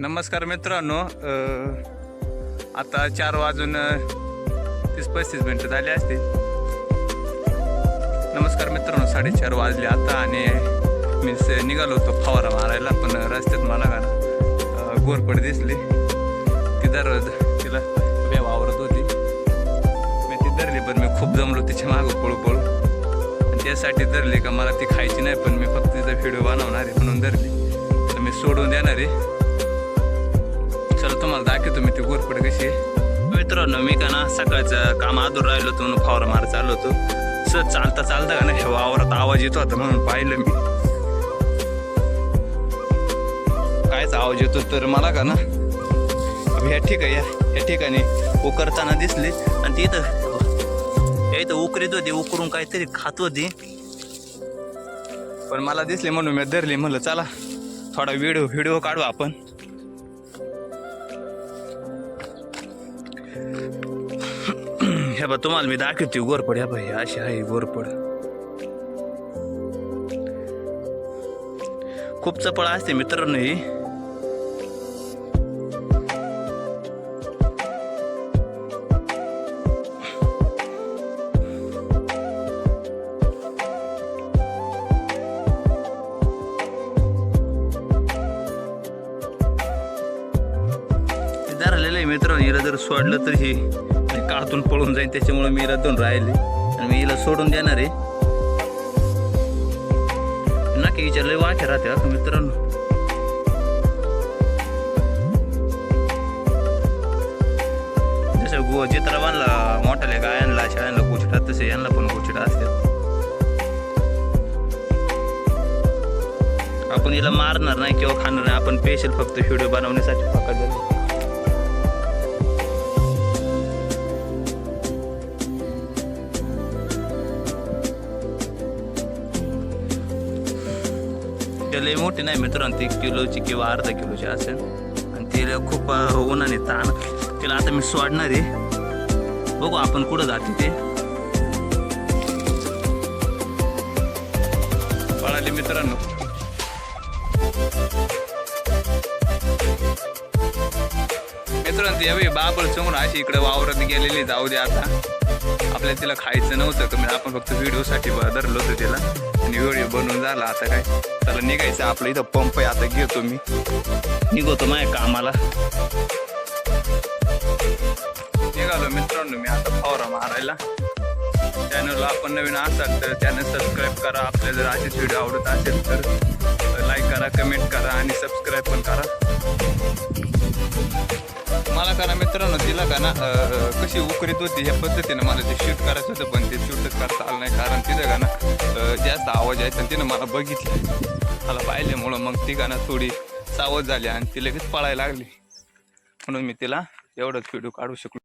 नमस्कार मित्रांनो. आता चार वाजून तीस पस्तीस मिनटं झाली असतील. नमस्कार मित्रांनो साडेचार वाजले आता आणि मी निघालो होतो फवारा मारायला पण रस्त्यात मला का गोरपड दिसली. ती दररोज तिला मी वावरत होती. मी ती धरली पण मी खूप जमलो तिच्या मागं पळू पळू आणि त्यासाठी धरली का मला ती खायची नाही पण मी फक्त तिचा व्हिडिओ बनवणार आहे म्हणून धरली. तर मी सोडून देणार आहे. तुम्हाला दाखवतो मी ती गोरपड कशी मित्रांनो मी का ना सकाळचं काम आदूर राहिलो होतो म्हणून फवारा मार चाललो होतो. सर चालता चालता का ना हे वावरात आवाज येतो होता म्हणून पाहिलं मी. कायच आवाज येतो तर मला का ना? ह्या ठीक आहे ह्या ठिकाणी उकरताना दिसली. आणि ती इथं इथं उकरीत होती उकरून काहीतरी खात होती. पण मला दिसले म्हणून मी धरली म्हणलं चला थोडा व्हिडिओ व्हिडिओ काढू आपण. बा तुम्हाला मी दाखवते गोरपड या बाई अशी आहे गोरपड खूप चपळ असते मित्रांनो ही. धरलेलं आहे मित्रांनो हिला जर सोडलं तर ही. काळातून पळून जाईल त्याच्यामुळे मी हिला राहिले. आणि मी हिला सोडून देणार आहे. नक्की विचारलं वाख्या राहते हा का मित्रांनो. जसं गो बांधला मोठ्याल्या गायांना शाळांना गोचिडा तसे यांना पण गोचिडा असतात आपण हिला मारणार नाही किंवा खाणार नाही आपण स्पेशल फक्त व्हिडिओ बनवण्यासाठी पकडलेलं ते लई मोठी नाही मित्रांनो ती किलोची किंवा अर्धा किलोची असेल. आणि तिला खूप अं, उन्हाने ताण. तिला आता मी सोडणार आहे. बघू आपण कुठं जाते ते. पळाले मित्रांनो. मित्रांनो ती बाबळ समोर अशी इकडे वावरत गेलेली जाऊ दे आता. आपल्याला तिला खायचं नव्हतं कमी आपण फक्त व्हिडिओसाठी धरलं होतं तिला. आणि व्हिडिओ बनवून झाला आता काय. त्याला निघायचं आपलं इथं पंप आहे आता घेतो मी. निघतो माझ्या कामाला. निघालो मित्रांनो मी आता फवारा मारायला. चॅनलला आपण नवीन असाल तर चॅनल सबस्क्राईब करा. आपल्या जर असेच व्हिडिओ आवडत असेल तर लाईक करा कमेंट करा आणि सबस्क्राईब पण करा. करा मित्रांनो तिला का ना कशी उकरीत होती ह्या पद्धतीनं मला ते शूट करायचं होतं पण ते शूटच करता आलं नाही. कारण तिथं का ना जास्त आवाज यायचा तिनं मला बघितलं. मला पाहिल्यामुळं मग ती का ना थोडी सावध झाली आणि ती लगेच पळायला लागली. म्हणून मी तिला एवढंच व्हिडिओ काढू शकलो.